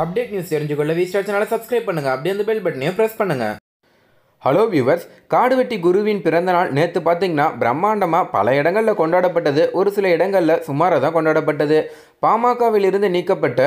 Update news தெரிஞ்சுக்கொள்ள V star சேனலை subscribe பண்ணுங்க. அப்படியே அந்த பெல் பட்டனையும் ப்ரெஸ் பண்ணுங்கள் ஹலோ வியூவர்ஸ் காடுவெட்டி குருவின் பிறந்தநாள் நேற்று பார்த்தீங்கன்னா பிரம்மாண்டமாக பல இடங்களில் கொண்டாடப்பட்டது. ஒரு சில இடங்களில் சுமாராக தான் கொண்டாடப்பட்டது. பாமகவிலிருந்து நீக்கப்பட்ட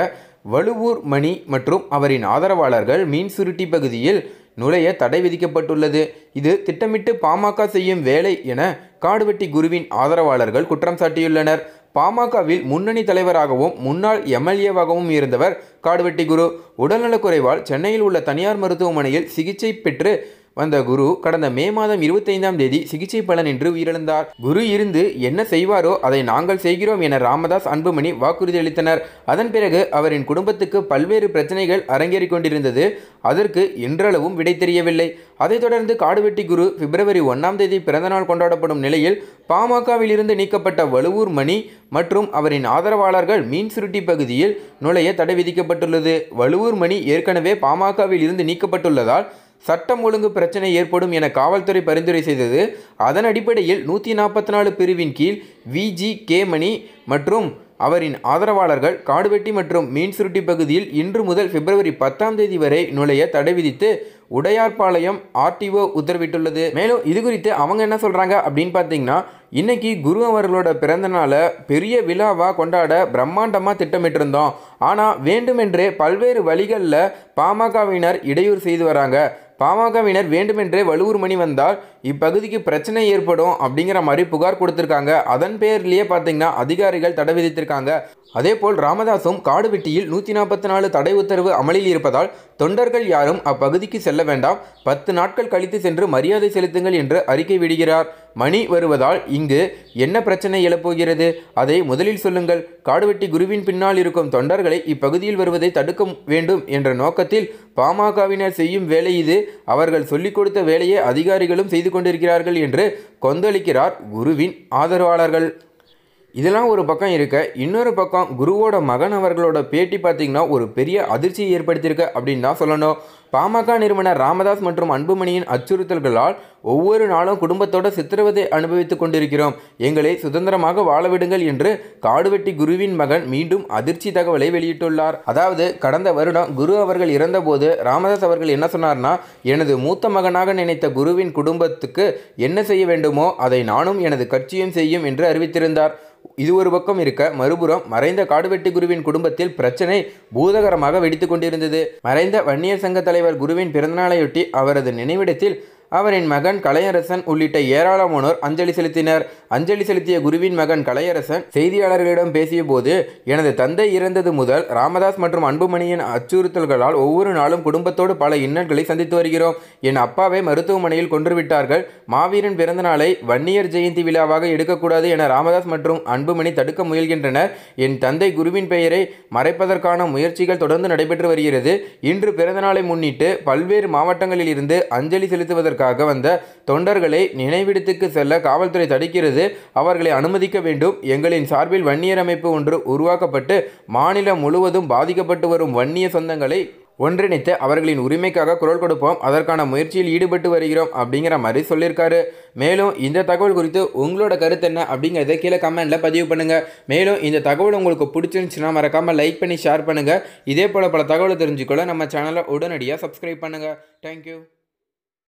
வலுவூர் மணி மற்றும் அவரின் ஆதரவாளர்கள் மீன் சுருட்டி பகுதியில் நுழைய தடை விதிக்கப்பட்டுள்ளது. இது திட்டமிட்டு பாமக செய்யும் வேலை என காடுவெட்டி குருவின் ஆதரவாளர்கள் குற்றம் சாட்டியுள்ளனர். பாமகவில் முன்னணி தலைவராகவும் முன்னாள் எம்எல்ஏவாகவும் இருந்தவர். காடுவெட்டி குரு. உடல்நலக்குறைவால் சென்னையில் உள்ள தனியார் மருத்துவமனையில் சிகிச்சை பெற்று வந்த குரு கடந்த மே மாதம் இருபத்தைந்தாம் தேதி சிகிச்சை பலன் என்று உயிரிழந்தார். குரு இருந்து என்ன செய்வாரோ அதை நாங்கள் செய்கிறோம் என ராமதாஸ் அன்புமணி வாக்குறுதி அளித்தனர். அதன் பிறகு அவரின் குடும்பத்துக்கு பல்வேறு பிரச்சனைகள் அரங்கேறிக் கொண்டிருந்தது. அதற்கு இன்றளவும் விடை தெரியவில்லை. அதைத் தொடர்ந்து காடுவெட்டி குரு பிப்ரவரி ஒன்றாம் தேதி பிறந்தநாள் கொண்டாடப்படும் நிலையில் பாமகவிலிருந்து நீக்கப்பட்ட வலுவூர் மணி மற்றும் அவரின் ஆதரவாளர்கள் மீன் சுருட்டி பகுதியில் நுழைய தடை விதிக்கப்பட்டுள்ளது. வலுவூர் மணி ஏற்கனவே பாமகவில் இருந்து நீக்கப்பட்டுள்ளதால் சட்டம் ஒழுங்கு பிரச்சனை ஏற்படும் என காவல்துறை பரிந்துரை செய்தது. அதன் அடிப்படையில் நூற்றி நாற்பத்தி நாலு பிரிவின் கீழ் விஜி கே மணி மற்றும் அவரின் ஆதரவாளர்கள் காடுவெட்டி மற்றும் மீன்சுருட்டி பகுதியில் இன்று முதல் பிப்ரவரி பத்தாம் தேதி வரை நுழைய தடை விதித்து உடையார்பாளையம் ஆர்டிஓ உத்தரவிட்டுள்ளது. மேலும் இது குறித்து அவங்க என்ன சொல்கிறாங்க அப்படின்னு பார்த்தீங்கன்னா இன்னைக்கு குரு அவர்களோட பிறந்த நாளை பெரிய விழாவாக கொண்டாட பிரம்மாண்டமாக திட்டமிட்டிருந்தோம். ஆனால் வேண்டுமென்றே பல்வேறு வழிகளில் பாமகவினர் இடையூறு செய்து வராங்க. பாமகவினர் வேண்டுமென்றே வலுவூர் மணி வந்தால் இப்பகுதிக்கு பிரச்சனை ஏற்படும் அப்படிங்கிற மாதிரி புகார் கொடுத்துருக்காங்க. அதன் பேர்லேயே பார்த்தீங்கன்னா அதிகாரிகள் தடை விதித்திருக்காங்க. அதேபோல் ராமதாசும் காடுவெட்டியில் நூற்றி நாற்பத்தி நாலு தடை உத்தரவு அமலில் இருப்பதால் தொண்டர்கள் யாரும் அப்பகுதிக்கு செல்ல வேண்டாம். பத்து நாட்கள் கழித்து சென்று மரியாதை செலுத்துங்கள் என்று அறிக்கை விடுகிறார். மணி வருவதால் இங்கு என்ன பிரச்சனை எழப்போகிறது? அதை முதலில் சொல்லுங்கள். காடுவெட்டி குருவின் பின்னால் இருக்கும் தொண்டர்களை இப்பகுதியில் வருவதை தடுக்க வேண்டும் என்ற நோக்கத்தில் பாமகவினர் செய்யும் வேலை இது. அவர்கள் சொல்லிக் கொடுத்த வேலையை அதிகாரிகளும் செய்து கொண்டிருக்கிறார்கள் என்று கொந்தளிக்கிறார் குருவின் ஆதரவாளர்கள். இதெல்லாம் ஒரு பக்கம் இருக்க இன்னொரு பக்கம் குருவோட மகன் அவர்களோட பேட்டி பார்த்தீங்கன்னா ஒரு பெரிய அதிர்ச்சியை ஏற்படுத்தியிருக்க அப்படின்னு தான் சொல்லணும். பாமக நிறுவனர் ராமதாஸ் மற்றும் அன்புமணியின் அச்சுறுத்தல்களால் ஒவ்வொரு நாளும் குடும்பத்தோட சித்திரவதை அனுபவித்துக் கொண்டிருக்கிறோம். எங்களை சுதந்திரமாக வாழவிடுங்கள் என்று காடுவெட்டி குருவின் மகன் மீண்டும் அதிர்ச்சி தகவலை வெளியிட்டுள்ளார். அதாவது கடந்த வருடம் குரு அவர்கள் இறந்தபோது ராமதாஸ் அவர்கள் என்ன சொன்னார்னா எனது மூத்த மகனாக நினைத்த குருவின் குடும்பத்துக்கு என்ன செய்ய வேண்டுமோ அதை நானும் எனது கட்சியும் செய்யும் என்று அறிவித்திருந்தார். இது ஒரு பக்கம் இருக்க மறுபுறம் மறைந்த காடுவெட்டி குருவின் குடும்பத்தில் பிரச்சனை பூதகரமாக வெடித்து கொண்டிருந்தது. மறைந்த வன்னியர் சங்க தலைவர் குருவின் பிறந்தநாளையொட்டி அவரது நினைவிடத்தில் அவரின் மகன் கலையரசன் உள்ளிட்ட ஏராளமானோர் அஞ்சலி செலுத்தினர். அஞ்சலி செலுத்திய குருவின் மகன் கலையரசன் செய்தியாளர்களிடம் பேசிய போது எனது தந்தை இறந்தது முதல் ராமதாஸ் மற்றும் அன்புமணியின் அச்சுறுத்தல்களால் ஒவ்வொரு நாளும் குடும்பத்தோடு பல இன்னல்களை சந்தித்து வருகிறோம். என் அப்பாவை மருத்துவமனையில் கொன்றுவிட்டார்கள். மாவீரன் பிறந்த நாளை வன்னியர் ஜெயந்தி விழாவாக எடுக்கக்கூடாது என ராமதாஸ் மற்றும் அன்புமணி தடுக்க முயல்கின்றனர். என் தந்தை குருவின் பெயரை மறைப்பதற்கான முயற்சிகள் தொடர்ந்து நடைபெற்று வருகிறது. இன்று பிறந்தநாளை முன்னிட்டு பல்வேறு மாவட்டங்களில் இருந்து அஞ்சலி செலுத்துவதற்காக வந்த தொண்டர்களை நினைவிடத்துக்கு செல்ல காவல்துறை தடுக்கிறது. அவர்களை அனுமதிக்க வேண்டும். எங்களின் சார்பில் வன்னியர் அமைப்பு ஒன்று உருவாக்கப்பட்டு மாநிலம் முழுவதும் பாதிக்கப்பட்டு வரும் வன்னிய சொந்தங்களை ஒன்றிணைத்து அவர்களின் உரிமைக்காக குரல் கொடுப்போம். அதற்கான முயற்சியில் ஈடுபட்டு வருகிறோம் அப்படிங்கிற மாதிரி சொல்லியிருக்காரு. மேலும் இந்த தகவல் குறித்து உங்களோட கருத்து என்ன அப்படிங்கிறத கீழே கமெண்ட்டில் பதிவு பண்ணுங்கள் மேலும் இந்த தகவல் உங்களுக்கு பிடிச்சிருந்துச்சுன்னா மறக்காமல் லைக் பண்ணி ஷேர் பண்ணுங்கள் இதே போல் பல தகவலை தெரிஞ்சுக்கொள்ள நம்ம சேனலை உடனடியாக சப்ஸ்கிரைப் பண்ணுங்கள் தேங்க்யூ